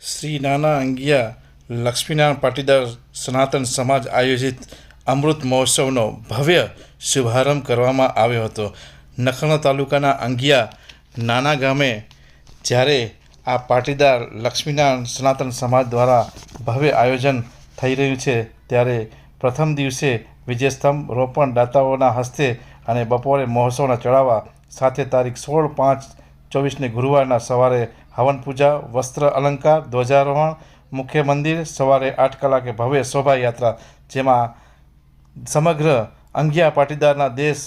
શ્રી નાના અંગિયા લક્ષ્મીનારાયણ પાટીદાર સનાતન સમાજ આયોજિત અમૃત મહોત્સવનો ભવ્ય શુભારંભ કરવામાં આવ્યો હતો. નખણ તાલુકાના અંગિયા નાના ગામે જ્યારે આ પાટીદાર લક્ષ્મીનારાયણ સનાતન સમાજ દ્વારા ભવ્ય આયોજન થઈ રહ્યું છે, ત્યારે પ્રથમ દિવસે વિજયસ્તંભ રોપણ દાતાઓના હસ્તે અને બપોરે મહોત્સવના ચડાવવા સાથે તારીખ સોળ પાંચ ચોવીસને ગુરુવારના સવારે હવન પૂજા, વસ્ત્ર અલંકાર, ધ્વજારોહણ, મુખ્ય મંદિર, સવારે આઠ કલાકે ભવ્ય શોભાયાત્રા, જેમાં સમગ્ર અંગિયા પાટીદારના દેશ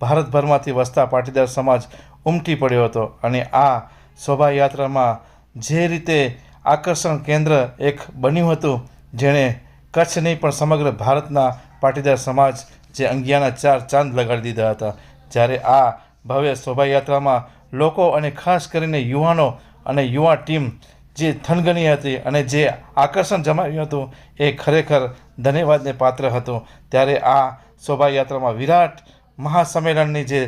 ભારતભરમાંથી વસતા પાટીદાર સમાજ ઉમટી પડ્યો હતો. અને આ શોભાયાત્રામાં જે રીતે આકર્ષણ કેન્દ્ર એક બન્યું હતું, જેણે કચ્છ નહીં, પણ સમગ્ર ભારતના પાટીદાર સમાજ જે અંગિયાના ચાર ચાંદ લગાડી દીધા હતા. જ્યારે આ ભવ્ય શોભાયાત્રામાં લોકો અને ખાસ કરીને યુવાનો અને યુવા ટીમ જે થનગની હતી અને જે આકર્ષણ જમાવ્યું હતું, એ ખરેખર ધન્યવાદને પાત્ર હતું. ત્યારે આ શોભાયાત્રામાં વિરાટ મહાસંમેલનની જે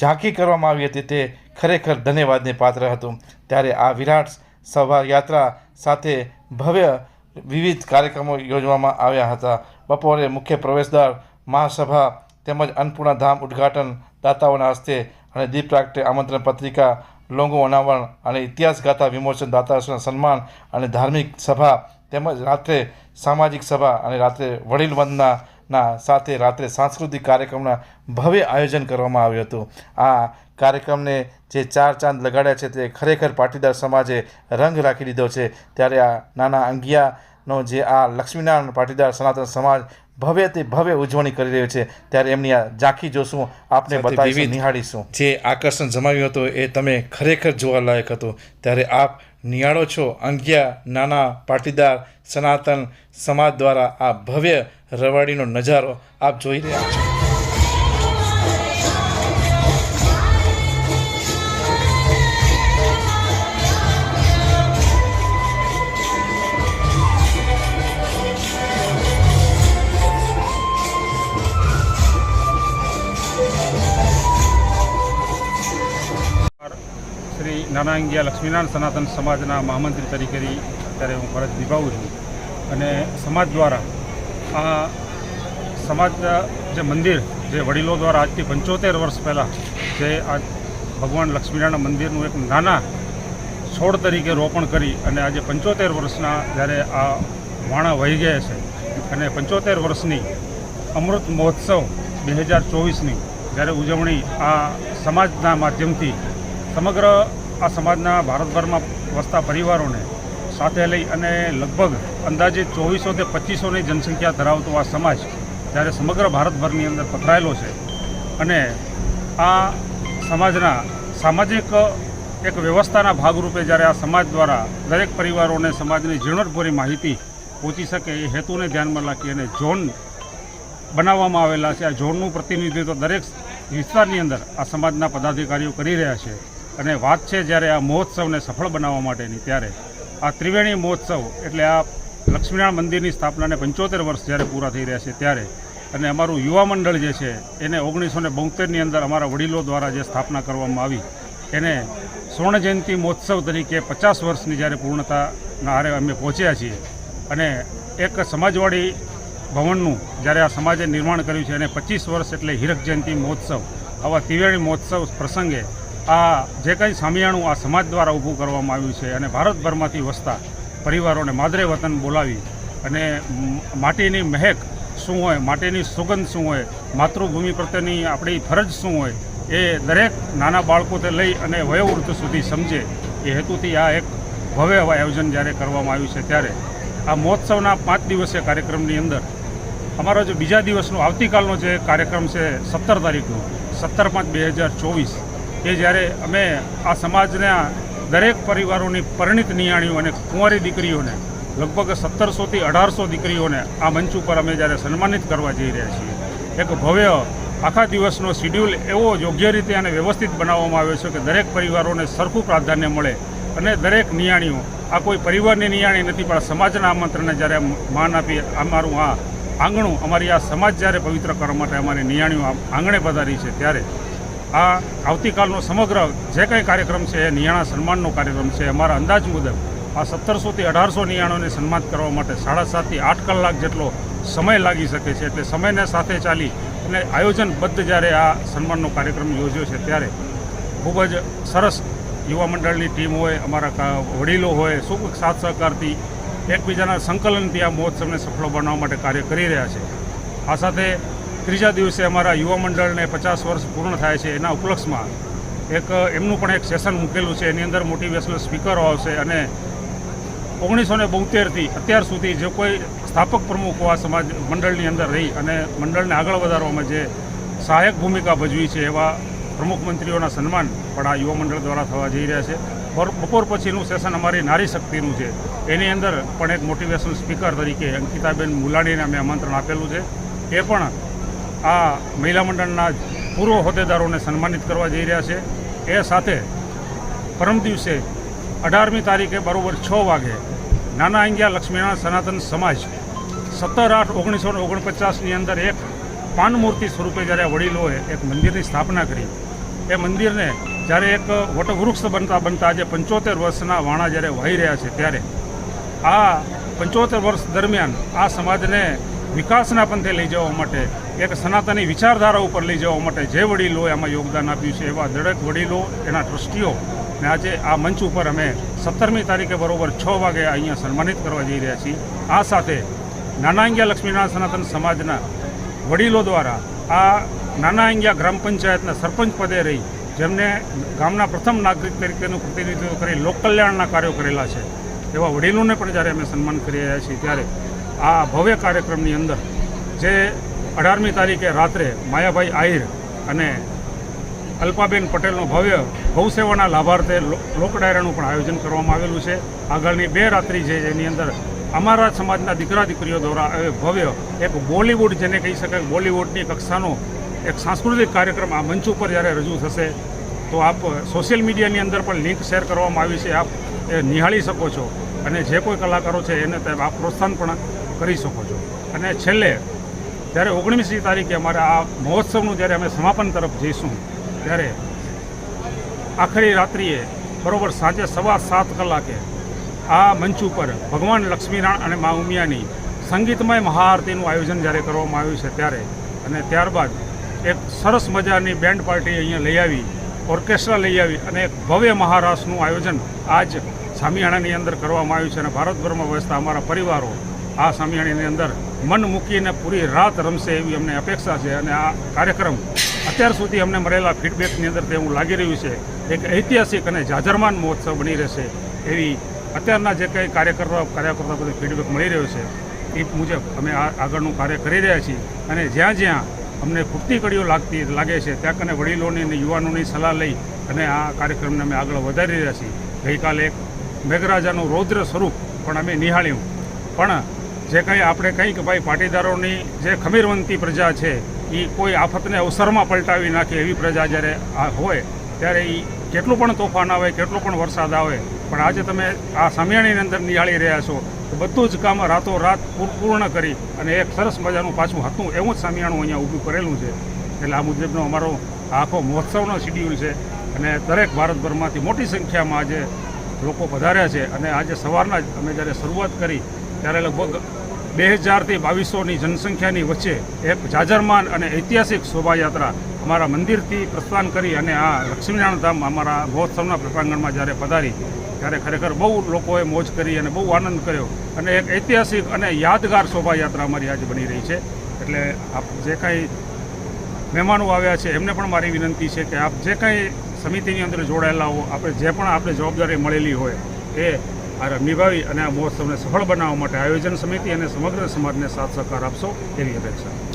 ઝાંખી કરવામાં આવી હતી, તે ખરેખર ધન્યવાદને પાત્ર હતું. ત્યારે આ વિરાટ શોભાયાત્રા સાથે ભવ્ય વિવિધ કાર્યક્રમો યોજવામાં આવ્યા હતા. બપોરે મુખ્ય પ્રવેશદ્વાર, મહાસભા તેમજ અન્નપૂર્ણા ધામ ઉદ્ઘાટન દાતાઓના હસ્તે અને દીપ પ્રાગટે આમંત્રણ પત્રિકા લોંગો અનાવરણ અને ઇતિહાસ ગાથા વિમોચન દાતાશ્રીના સન્માન અને ધાર્મિક સભા તેમજ રાત્રે સામાજિક સભા અને રાત્રે વડીલ વંદનાના સાથે રાત્રે સાંસ્કૃતિક કાર્યક્રમના ભવ્ય આયોજન કરવામાં આવ્યું હતું. આ કાર્યક્રમને જે ચાર ચાંદ લગાડ્યા છે તે ખરેખર પાટીદાર સમાજે રંગ રાખી દીધો છે. ત્યારે આ નાના અંગિયાનો જે આ લક્ષ્મીનારાયણ પાટીદાર સનાતન સમાજ ભવ્યથી ભવ્ય ઉજવણી કરી રહ્યો છે. ત્યારે એમની આ ઝાંખી જોશું આપને બતાવીશું નિહાળીશું. જે આકર્ષણ જમાવ્યું હતું એ તમે ખરેખર જોવાલાયક હતું. ત્યારે આપ નિહાળો છો અંગિયા નાના પાટીદાર સનાતન સમાજ દ્વારા આ ભવ્ય રવાડીનો નજારો આપ જોઈ રહ્યા છો. નાનાંગિયા લક્ષ્મીનારાયણ સનાતન સમાજના મહામંત્રી તરીકેની અત્યારે હું ફરજ નિભાવું છું. અને સમાજ દ્વારા આ સમાજ જે મંદિર, જે વડીલો દ્વારા આજથી પંચોતેર વર્ષ પહેલાં જે આ ભગવાન લક્ષ્મીનારાયણ મંદિરનું એક નાના છોડ તરીકે રોપણ કરી અને આજે પંચોતેર વર્ષના જ્યારે આ વાણા વહી ગયા છે અને પંચોતેર વર્ષની અમૃત મહોત્સવ બે હજાર ચોવીસની જ્યારે ઉજવણી આ સમાજના માધ્યમથી સમગ્ર આ સમાજના ભારતભરમાં વસતા પરિવારોને સાથે લઈ અને લગભગ અંદાજે ચોવીસોથી પચીસોની જનસંખ્યા ધરાવતો આ સમાજ જ્યારે સમગ્ર ભારતભરની અંદર પથરાયેલો છે. અને આ સમાજના સામાજિક એક વ્યવસ્થાના ભાગરૂપે જ્યારે આ સમાજ દ્વારા દરેક પરિવારોને સમાજની ઝીણવટભરી માહિતી પહોંચી શકે એ હેતુને ધ્યાનમાં રાખી અને ઝોન બનાવવામાં આવેલા છે. આ ઝોનનું પ્રતિનિધિત્વ દરેક વિસ્તારની અંદર આ સમાજના પદાધિકારીઓ કરી રહ્યા છે. અને વાત છે જ્યારે આ મહોત્સવને સફળ બનાવવા માટેની, ત્યારે આ ત્રિવેણી મહોત્સવ એટલે આ લક્ષ્મીનારાયણ મંદિરની સ્થાપનાને પંચોતેર વર્ષ જ્યારે પૂરા થઈ રહ્યા છે ત્યારે અને અમારું યુવા મંડળ જે છે, એને ઓગણીસો ને બોતેરની અંદર અમારા વડીલો દ્વારા જે સ્થાપના કરવામાં આવી, એને સ્વર્ણ જયંતિ મહોત્સવ તરીકે પચાસ વર્ષની જ્યારે પૂર્ણતાના હારે અમે પહોંચ્યા છીએ. અને એક સમાજવાડી ભવનનું જ્યારે આ સમાજે નિર્માણ કર્યું છે અને પચીસ વર્ષ એટલે હીરક જયંતિ મહોત્સવ, આવા ત્રિવેણી મહોત્સવ પ્રસંગે આ જે કંઈ સામિયાણું આ સમાજ દ્વારા ઊભું કરવામાં આવ્યું છે અને ભારતભરમાંથી વસતા પરિવારોને માદરે વતન બોલાવી અને માટીની મહેક શું હોય, માટીની સુગંધ શું હોય, માતૃભૂમિ પ્રત્યેની આપણી ફરજ શું હોય, એ દરેક નાના બાળકોથી લઈ અને વયોવૃદ્ધ સુધી સમજે એ હેતુથી આ એક ભવ્ય આયોજન જ્યારે કરવામાં આવ્યું છે ત્યારે આ મહોત્સવના પાંચ દિવસીય કાર્યક્રમની અંદર અમારો જે બીજા દિવસનો આવતીકાલનો જે કાર્યક્રમ છે સત્તર તારીખનો, સત્તર પાંચ બે હજાર ચોવીસ એ જ્યારે અમે આ સમાજના દરેક પરિવારોની પરિણિત નિયાણીઓ અને કુંવારી દીકરીઓને લગભગ સત્તરસોથી અઢારસો દીકરીઓને આ મંચ ઉપર અમે જ્યારે સન્માનિત કરવા જઈ રહ્યા છીએ, એક ભવ્ય આખા દિવસનો શિડ્યુલ એવો યોગ્ય રીતે અને વ્યવસ્થિત બનાવવામાં આવ્યો છે કે દરેક પરિવારોને સરખું પ્રાધાન્ય મળે અને દરેક નિયાણીઓ, આ કોઈ પરિવારની નિયાણી નથી, પણ સમાજના આમંત્રણને જ્યારે માન આપી અમારું આ આંગણું, અમારી આ સમાજ જ્યારે પવિત્ર કરવા માટે અમારી નિયાણીઓ આંગણે પધારી છે, ત્યારે આ આવતીકાલનો સમગ્ર જે કંઈ કાર્યક્રમ છે એ નિયાણા સન્માનનો કાર્યક્રમ છે, અમારા અંદાજ મુજબ આ સત્તરસોથી અઢારસો નિયાણોને સન્માનિત કરવા માટે સાડા સાતથી આઠ કલાક જેટલો સમય લાગી શકે છે. એટલે સમયને સાથે ચાલી અને આયોજનબદ્ધ જ્યારે આ સન્માનનો કાર્યક્રમ યોજ્યો છે, ત્યારે ખૂબ જ સરસ યુવા મંડળની ટીમ હોય, અમારા વડીલો હોય, શું સાથ સહકારથી, એકબીજાના સંકલનથી આ મહોત્સવને સફળ બનાવવા માટે કાર્ય કરી રહ્યા છે. આ સાથે ત્રીજા દિવસે અમારા યુવા મંડળને પચાસ વર્ષ પૂર્ણ થાય છે એના ઉપલક્ષમાં એક, એમનું પણ એક સેશન મૂકેલું છે. એની અંદર મોટિવેશનલ સ્પીકરો આવશે અને ઓગણીસો ને બોતેરથી અત્યાર સુધી જે કોઈ સ્થાપક પ્રમુખો આ સમાજ મંડળની અંદર રહી અને મંડળને આગળ વધારવામાં જે સહાયક ભૂમિકા ભજવી છે એવા પ્રમુખ મંત્રીઓના સન્માન પણ આ યુવા મંડળ દ્વારા થવા જઈ રહ્યા છે. બપોર- બપોર પછીનું સેશન અમારી નારી શક્તિનું છે. એની અંદર પણ એક મોટિવેશનલ સ્પીકર તરીકે અંકિતાબેન મુલાણીને અમે આમંત્રણ આપેલું છે. એ પણ આ મહિલા મંડળના પૂર્વ હોદ્દેદારોને સન્માનિત કરવા જઈ રહ્યા છે. એ સાથે પરમ દિવસે અઢારમી તારીખે બરોબર છ વાગે નાના અંગિયા લક્ષ્મીનારાયણ સનાતન સમાજ સત્તર આઠ ઓગણીસો ને ઓગણપચાસની અંદર એક પાનમૂર્તિ સ્વરૂપે જ્યારે વડીલોએ એક મંદિરની સ્થાપના કરી. એ મંદિરને જ્યારે એક વટવૃક્ષ બનતા બનતા આજે પંચોતેર વર્ષના વાણા જ્યારે વહી રહ્યા છે ત્યારે આ પંચોતેર વર્ષ દરમિયાન આ સમાજને વિકાસના પંથે લઈ જવા માટે એક સનાતની વિચારધારા ઉપર લઈ જવા માટે જે વડીલોએ આમાં યોગદાન આપ્યું છે, એવા દરેક વડીલો એના ટ્રસ્ટીઓ ને આજે આ મંચ ઉપર અમે સત્તરમી તારીખે બરોબર છ વાગે અહીંયા સન્માનિત કરવા જઈ રહ્યા છીએ. આ સાથે નાના અંગિયા લક્ષ્મીનારાયણ સનાતન સમાજના વડીલો દ્વારા આ નાના અંગિયા ગ્રામ પંચાયતના સરપંચ પદે રહી જેમને ગામના પ્રથમ નાગરિક તરીકેનું પ્રતિનિધિત્વ કરી લોકકલ્યાણના કાર્યો કરેલા છે, એવા વડીલોને પણ જ્યારે અમે સન્માન કરી રહ્યા છીએ, ત્યારે આ ભવ્ય કાર્યક્રમની અંદર જે અઢારમી તારીખે રાત્રે માયાભાઈ આહિર અને અલ્પાબેન પટેલનો ભવ્ય ગૌસેવાના લાભાર્થે લોક ડાયરાનું પણ આયોજન કરવામાં આવેલું છે. આગળની બે રાત્રિ છે જેની અંદર અમારા સમાજના દીકરા દીકરીઓ દ્વારા ભવ્ય એક બોલિવૂડ જેને કહી શકાય બોલિવૂડની કક્ષાનો એક સાંસ્કૃતિક કાર્યક્રમ આ મંચ ઉપર જ્યારે રજૂ થશે, તો આપ સોશિયલ મીડિયાની અંદર પણ લિંક શેર કરવામાં આવી છે. આપ એ નિહાળી શકો છો અને જે કોઈ કલાકારો છે એને તે આપ પ્રોત્સાહન પણ કરી શકો છો. અને છેલ્લે જ્યારે ઓગણીસમી તારીખે અમારા આ મહોત્સવનું જ્યારે અમે સમાપન તરફ જઈશું, ત્યારે આખરી રાત્રિએ બરોબર સાંજે સવા સાત કલાકે આ મંચ ઉપર ભગવાન લક્ષ્મીનારાયણ અને મા ઉમિયાની સંગીતમય મહાઆરતીનું આયોજન જ્યારે કરવામાં આવ્યું છે ત્યારે, અને ત્યારબાદ એક સરસ મજાની બેન્ડ પાર્ટી અહીંયા લઈ આવી, ઓર્કેસ્ટ્રા લઈ આવી અને એક ભવ્ય મહારાસનું આયોજન આજ સામિયાણાની અંદર કરવામાં આવ્યું છે. અને ભારતભરમાં વસતા અમારા પરિવારો આ સામિયાણીની અંદર મન મૂકીને પૂરી રાત રમશે એવી અમને અપેક્ષા છે અને આ કાર્યક્રમ અત્યાર સુધી અમને મળેલા ફીડબેકની અંદર તે એવું લાગી રહ્યું છે. એક ઐતિહાસિક અને જાજરમાન મહોત્સવ બની રહેશે એવી અત્યારના જે કંઈ કાર્યકર્તા કાર્યકર્તા બધું ફીડબેક મળી રહ્યો છે, એ મુજબ અમે આ આગળનું કાર્ય કરી રહ્યા છીએ. અને જ્યાં જ્યાં અમને ખૂટતી કડીઓ લાગતી લાગે છે, ત્યાં કને વડીલોની અને યુવાનોની સલાહ લઈ અને આ કાર્યક્રમને અમે આગળ વધારી રહ્યા છીએ. ગઈકાલે એક મેઘરાજાનું રૌદ્ર સ્વરૂપ પણ અમે નિહાળ્યું. પણ જે કંઈ આપણે કંઈક ભાઈ પાટીદારોની જે ખમીરવંતી પ્રજા છે એ કોઈ આફતને અવસરમાં પલટાવી નાખે એવી પ્રજા જ્યારે આ હોય, ત્યારે એ કેટલું પણ તોફાન આવે, કેટલો પણ વરસાદ આવે, પણ આજે તમે આ સામિયાણીની અંદર નિહાળી રહ્યા છો, તો બધું જ કામ રાતો રાત પૂર- પૂર્ણ કરી અને એક સરસ મજાનું પાછું હતું એવું જ સામિયાણું અહીંયા ઊભું કરેલું છે. એટલે આ મુજબનો અમારો આખો મહોત્સવનો શિડ્યુલ છે અને દરેક ભારતભરમાંથી મોટી સંખ્યામાં આજે લોકો પધાર્યા છે અને આજે સવારના જ અમે જ્યારે શરૂઆત કરી, ત્યારે લગભગ બે હજારથી બાવીસોની જનસંખ્યાની વચ્ચે એક જાજરમાન અને ઐતિહાસિક શોભાયાત્રા અમારા મંદિરથી પ્રસ્થાન કરી અને આ લક્ષ્મીનારાયણ ધામ અમારા મહોત્સવના પ્રસાંગણમાં જ્યારે પધારી, ત્યારે ખરેખર બહુ લોકોએ મોજ કરી અને બહુ આનંદ કર્યો. અને એક ઐતિહાસિક અને યાદગાર શોભાયાત્રા અમારી આજે બની રહી છે. એટલે આપ જે કાંઈ મહેમાનો આવ્યા છે, એમને પણ મારી વિનંતી છે કે આપ જે કાંઈ સમિતિની અંદર જોડાયેલા હો, આપણે જે પણ આપણે જવાબદારી મળેલી હોય, એ નિભાવી અને આ મહોત્સવને સફળ બનાવવા માટે આયોજન સમિતિ અને સમગ્ર સમાજને સાથ સહકાર આપશો એવી અપેક્ષા.